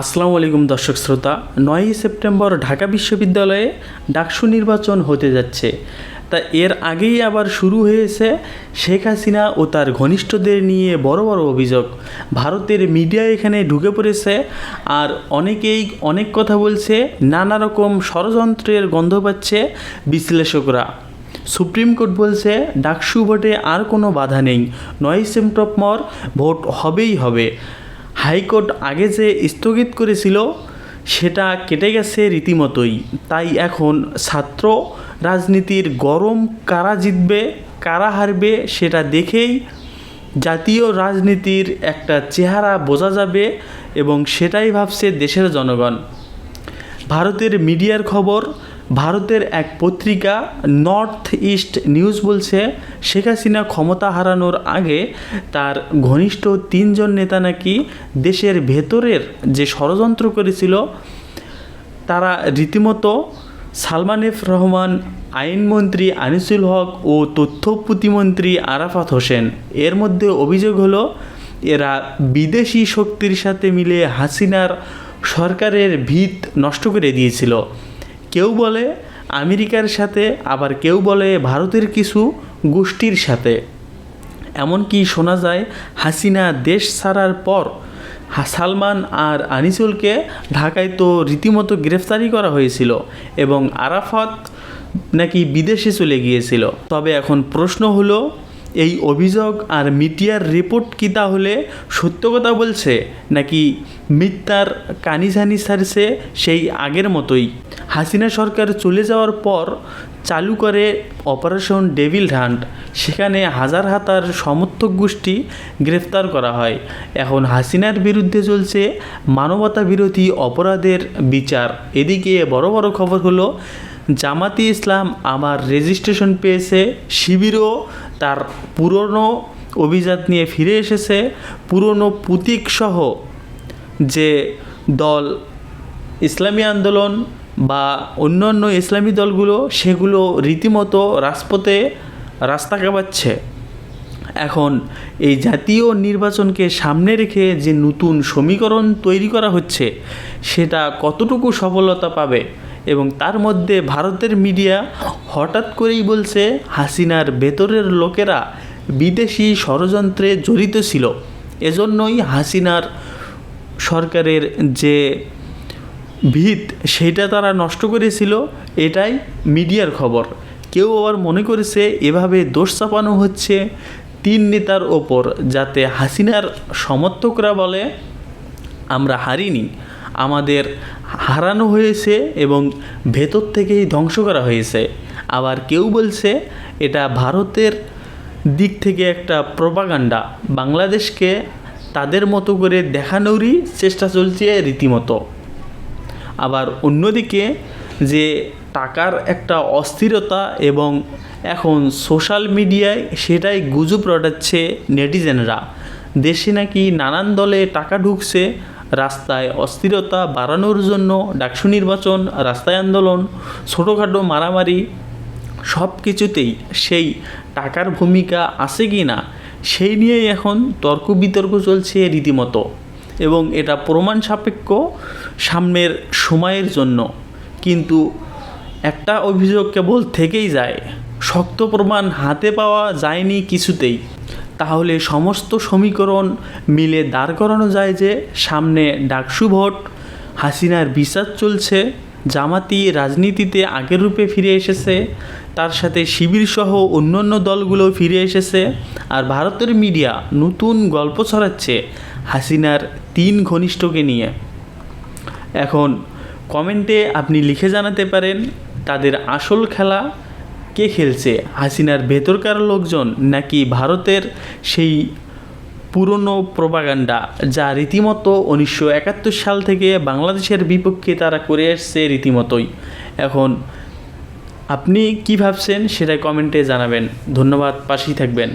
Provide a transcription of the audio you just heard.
আসসালামু আলাইকুম দর্শক শ্রোতা, নয়ই সেপ্টেম্বর ঢাকা বিশ্ববিদ্যালয়ে ডাকসু নির্বাচন হতে যাচ্ছে। তা এর আগেই আবার শুরু হয়েছে শেখ হাসিনা ও তার ঘনিষ্ঠদের নিয়ে বড় বড় অভিযোগ। ভারতের মিডিয়া এখানে ঢুকে পড়েছে আর অনেকেই অনেক কথা বলছে, নানা রকম ষড়যন্ত্রের গন্ধ পাচ্ছে বিশ্লেষকরা। সুপ্রিম কোর্ট বলছে, ডাকসু ভোটে আর কোনো বাধা নেই নয় সেপ্টেম্বর ভোট হবেই হবে। হাইকোর্ট আগে যে স্থগিত করেছিল, সেটা কেটে গেছে রীতিমতোই। তাই এখন ছাত্র রাজনীতির গরম কারা জিতবে, কারা হারবে, সেটা দেখেই জাতীয় রাজনীতির একটা চেহারা বোঝা যাবে এবং সেটাই ভাবছে দেশের জনগণ। ভারতের মিডিয়ার খবর ভারতের এক পত্রিকা নর্থ ইস্ট নিউজ বলছে, শেখ হাসিনা ক্ষমতা হারানোর আগে তার ঘনিষ্ঠ তিনজন নেতা নাকি দেশের ভেতরের যে ষড়যন্ত্র করেছিল, তারা রীতিমতো সালমান এফ রহমান, আইনমন্ত্রী আনিসুল হক ও তথ্য প্রতিমন্ত্রী আরাফাত হোসেন। এর মধ্যে অভিযোগ হলো, এরা বিদেশি শক্তির সাথে মিলে হাসিনার সরকারের ভিত নষ্ট করে দিয়েছিল। কেউ বলে আমেরিকার সাথে, আবার কেউ বলে ভারতের কিছু গোষ্ঠীর সাথে। এমনকি শোনা যায়, হাসিনা দেশ ছাড়ার পর সালমান আর আনিসুলকে ঢাকায় তো রীতিমতো গ্রেফতারি করা হয়েছিল এবং আরাফাত নাকি বিদেশে চলে গিয়েছিল। তবে এখন প্রশ্ন হলো এই অভিযোগ আর মিডিয়ার রিপোর্ট কি তাহলে সত্য কথা বলছে, নাকি মিথ্যার কানিঝানি সারছে সেই আগের মতোই? হাসিনা সরকার চলে যাওয়ার পর চালু করে অপারেশন ডেভিল হান্ট, সেখানে হাজার হাতার সমর্থক গোষ্ঠী গ্রেফতার করা হয়। এখন হাসিনার বিরুদ্ধে চলছে মানবতা বিরোধী অপরাধের বিচার। এদিকে বড় বড় খবর হলো, জামাতি ইসলাম আমার রেজিস্ট্রেশন পেয়েছে, শিবিরও তার পুরনো অভিজাত নিয়ে ফিরে এসেছে। পুরনো প্রতীকসহ যে দল ইসলামী আন্দোলন বা অন্যান্য ইসলামী দলগুলো, সেগুলো রীতিমতো রাজপথে রাস্তা কাঁপাচ্ছে। এখন এই জাতীয় নির্বাচনকে সামনে রেখে যে নতুন সমীকরণ তৈরি করা হচ্ছে, সেটা কতটুকু সফলতা পাবে এবং তার মধ্যে ভারতের মিডিয়া হঠাৎ করেই বলছে, হাসিনার ভেতরের লোকেরা বিদেশি ষড়যন্ত্রে জড়িত ছিল। এজন্যই হাসিনার সরকারের যে ভিত, সেটা তারা নষ্ট করেছিল, এটাই মিডিয়ার খবর। কেউ আবার মনে করেছে, এভাবে দোষ চাপানো হচ্ছে তিন নেতার ওপর, যাতে হাসিনার সমর্থকরা বলে, আমরা হারিনি। আমাদের হারানো হয়েছে এবং ভেতর থেকেই ধ্বংস করা হয়েছে। আবার কেউ বলছে এটা ভারতের দিক থেকে একটা প্রপাগান্ডা বাংলাদেশকে তাদের মতো করে দেখানোরই চেষ্টা চলছে রীতিমতো। আবার অন্যদিকে যে টাকার একটা অস্থিরতা এবং এখন সোশ্যাল মিডিয়ায় সেটাই গুজব রটাচ্ছে নেটিজেনরা দেশে নাকি নানান দলে টাকা ঢুকছে রাস্তায় অস্থিরতা বাড়ানোর জন্য ডাকসু নির্বাচন, রাস্তায় আন্দোলন, ছোটোখাটো মারামারি সব কিছুতেই সেই টাকার ভূমিকা আছে কি না, সেই নিয়েই এখন তর্ক বিতর্ক চলছে রীতিমতো এবং এটা প্রমাণ সাপেক্ষ সামনের সময়ের জন্য। কিন্তু একটা অভিযোগ কেবল থেকেই যায়, শক্ত প্রমাণ হাতে পাওয়া যায়নি কিছুতেই। তাহলে সমস্ত সমীকরণ মিলে দাঁড় করানো যায় যে সামনে ডাকসু ভোট, হাসিনার বিচার চলছে, জামাতি রাজনীতিতে আগের রূপে ফিরে এসেছে, তার সাথে শিবির সহ অন্যান্য দলগুলো ফিরে এসেছে, আর ভারতের মিডিয়া নতুন গল্প ছড়াচ্ছে হাসিনার তিন ঘনিষ্ঠকে নিয়ে। এখন কমেন্টে আপনি লিখে জানাতে পারেন তাদের আসল খেলা কে খেলছে? হাসিনার ভেতরকার লোকজন নাকি ভারতের সেই পুরনো প্রবাগান্ডা যা রীতিমতো উনিশশো একাত্তর সাল থেকে বাংলাদেশের বিপক্ষে তারা করে আসছে রীতিমতোই? এখন আপনি কি ভাবছেন সেটা কমেন্টে জানাবেন। ধন্যবাদ, পাশেই থাকবেন।